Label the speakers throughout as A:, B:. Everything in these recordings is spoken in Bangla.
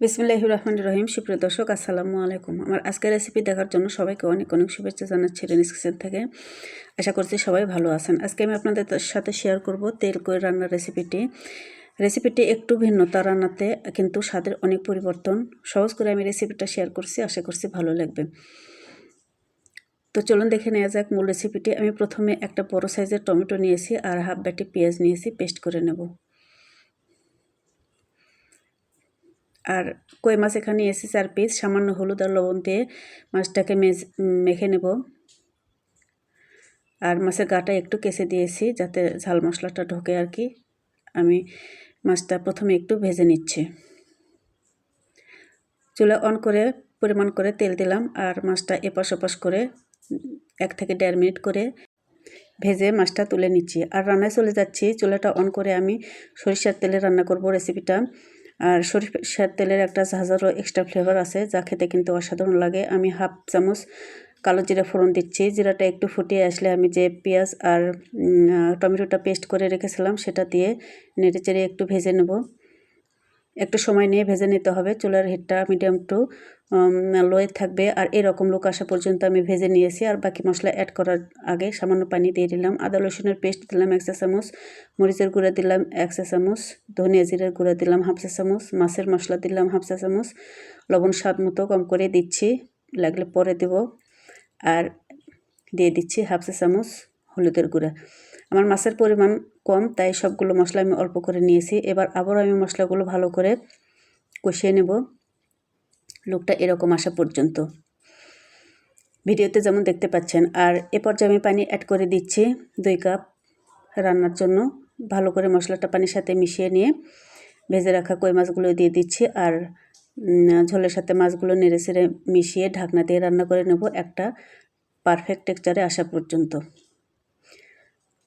A: বিসমিল্লাহ রহমান রহিম। সুপ্রিয় দর্শক, আসসালামু আলাইকুম। আমার আজকের রেসিপি দেখার জন্য সবাইকে অনেক অনেক শুভেচ্ছা জানাচ্ছি রেনিস থেকে। আশা করছি সবাই ভালো আছেন। আজকে আমি আপনাদের সাথে শেয়ার করব তেল করে রান্নার রেসিপিটি রেসিপিটি একটু ভিন্নতা রান্নাতে, কিন্তু স্বাদের অনেক পরিবর্তন। সহজ করে আমি রেসিপিটা শেয়ার করছি, আশা করছি ভালো লাগবে। তো চলুন দেখে নেওয়া যাক মূল রেসিপিটি আমি প্রথমে একটা বড় সাইজের টমেটো নিয়েছি আর হাফ বাটি পেঁয়াজ নিয়েছি পেস্ট করে নেব। আর কই মাছ এখানে এসে চার পিস সামান্য হলুদ আর লবণ দিয়ে মাছটাকে মেখে নেব। আর মাছের গাটা একটু কেসে দিয়েছি যাতে ঝাল মশলাটা ঢোকে আর কি। আমি মাছটা প্রথমে একটু ভেজে নিচ্ছি। চুলা অন করে পরিমাণ করে তেল দিলাম আর মাছটা এপাশ ওপাশ করে এক থেকে দেড় মিনিট করে ভেজে মাছটা তুলে নিচ্ছি। আর রান্নায় চলে যাচ্ছি। চুলাটা অন করে আমি সরিষার তেলে রান্না করব রেসিপিটা আর সরিষার তেলের একটা ঝাঁঝারও এক্সট্রা ফ্লেভার আছে, যা খেতে কিন্তু অসাধারণ লাগে। আমি হাফ চামচ কালো জিরা ফোড়ন দিচ্ছি। জিরাটা একটু ফুটিয়ে আসলে আমি যে পেঁয়াজ আর টমেটোটা পেস্ট করে রেখেছিলাম, সেটা দিয়ে নেড়ে চেড়ে একটু ভেজে নেব। একটু সময় নিয়ে ভেজে নিতে হবে। চুলার হিটটা মিডিয়াম টু লোয়ে থাকবে। আর এরকম লোক আসা পর্যন্ত আমি ভেজে নিয়েছি। আর বাকি মশলা অ্যাড করার আগে সামান্য পানি দিয়ে দিলাম। আদা, রসুনের পেস্ট দিলাম এক চা চামচ, মরিচের গুঁড়া দিলাম এক চা চামচ, ধনিয়া জিরের গুঁড়া দিলাম হাফ চা চামচ, মাছের মশলা দিলাম হাফ চা চামচ, লবণ স্বাদ মতো কম করে দিচ্ছি। লাগলে পরে দেব। আর দিয়ে দিচ্ছি হাফ চা চামচ হলুদের গুঁড়া। আমার মাছের পরিমাণ কম, তাই সবগুলো মশলা আমি অল্প করে নিয়েছি। এবার আবারও আমি মশলাগুলো ভালো করে কষিয়ে নেব। লুকটা এরকম আসা পর্যন্ত। ভিডিওতে যেমন দেখতে পাচ্ছেন, আর এ পর্যায়ে আমি পানি অ্যাড করে দিচ্ছি দুই কাপ রান্নার জন্য। ভালো করে মশলাটা পানির সাথে মিশিয়ে নিয়ে ভেজে রাখা কই মাছগুলো দিয়ে দিচ্ছি, আর ঝোলের সাথে মাছগুলো নেড়ে মিশিয়ে ঢাকনা দিয়ে রান্না করে নেব একটা পারফেক্ট টেক্সচারে আসা পর্যন্ত।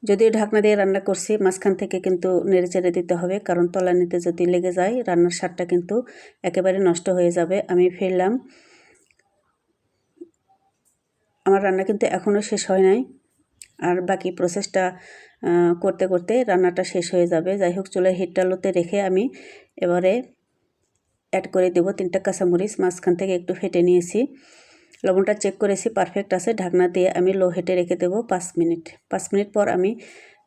A: যদিও ঢাকনা দিয়ে রান্না করছি, মাঝখান থেকে কিন্তু নেড়ে চেড়ে দিতে হবে, কারণ তলানিতে যদি লেগে যায়, রান্নার স্বাদটা কিন্তু একেবারে নষ্ট হয়ে যাবে। আমি ফিরলাম আমার রান্না কিন্তু এখনও শেষ হয় নাই। আর বাকি প্রসেসটা করতে করতে রান্নাটা শেষ হয়ে যাবে। যাই হোক চুলের হিটটা লোতে রেখে আমি এবারে অ্যাড করে দেবো তিনটা কাঁচামরিচ, মাঝখান থেকে একটু ফেটে নিয়েছি। লবণটা চেক করেছি পারফেক্ট আছে। ঢাকনা দিয়ে আমি লো হেটে রেখে দেবো পাঁচ মিনিট। পাঁচ মিনিট পর আমি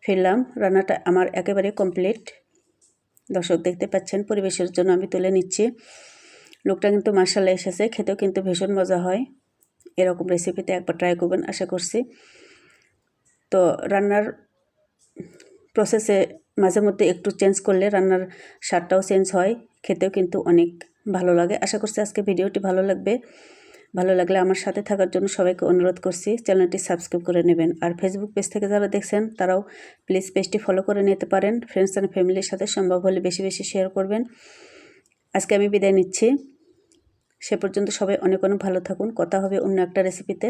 A: ফিরলাম রান্নাটা আমার একেবারে কমপ্লিট দর্শক দেখতে পাচ্ছেন, পরিবেশের জন্য আমি তুলে নিচ্ছি। লোকটা কিন্তু মার্শালে এসেছে, খেতেও কিন্তু ভীষণ মজা হয়। এরকম রেসিপিতে একবার ট্রাই করবেন, আশা করছি। তো রান্নার প্রসেসে মাঝে মধ্যে একটু চেঞ্জ করলে রান্নার স্বাদটাও চেঞ্জ হয়। খেতেও কিন্তু অনেক ভালো লাগে। আশা করছি আজকে ভিডিওটি ভালো লাগবে। ভালো লাগলে আমার সাথে থাকার জন্য সবাইকে অনুরোধ করছি, চ্যানেলটি সাবস্ক্রাইব করে নেবেন। আর ফেসবুক পেজ থেকে যারা দেখছেন, তারাও প্লিজ পেজটি ফলো করে নিতে পারেন। ফ্রেন্ডস অ্যান্ড ফ্যামিলির সাথে সম্ভব হলে বেশি বেশি শেয়ার করবেন। আজকে আমি বিদায় নিচ্ছি। সে পর্যন্ত সবাই অনেক অনেক ভালো থাকুন। কথা হবে অন্য একটা রেসিপিতে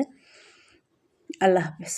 A: আল্লাহ হাফেজ।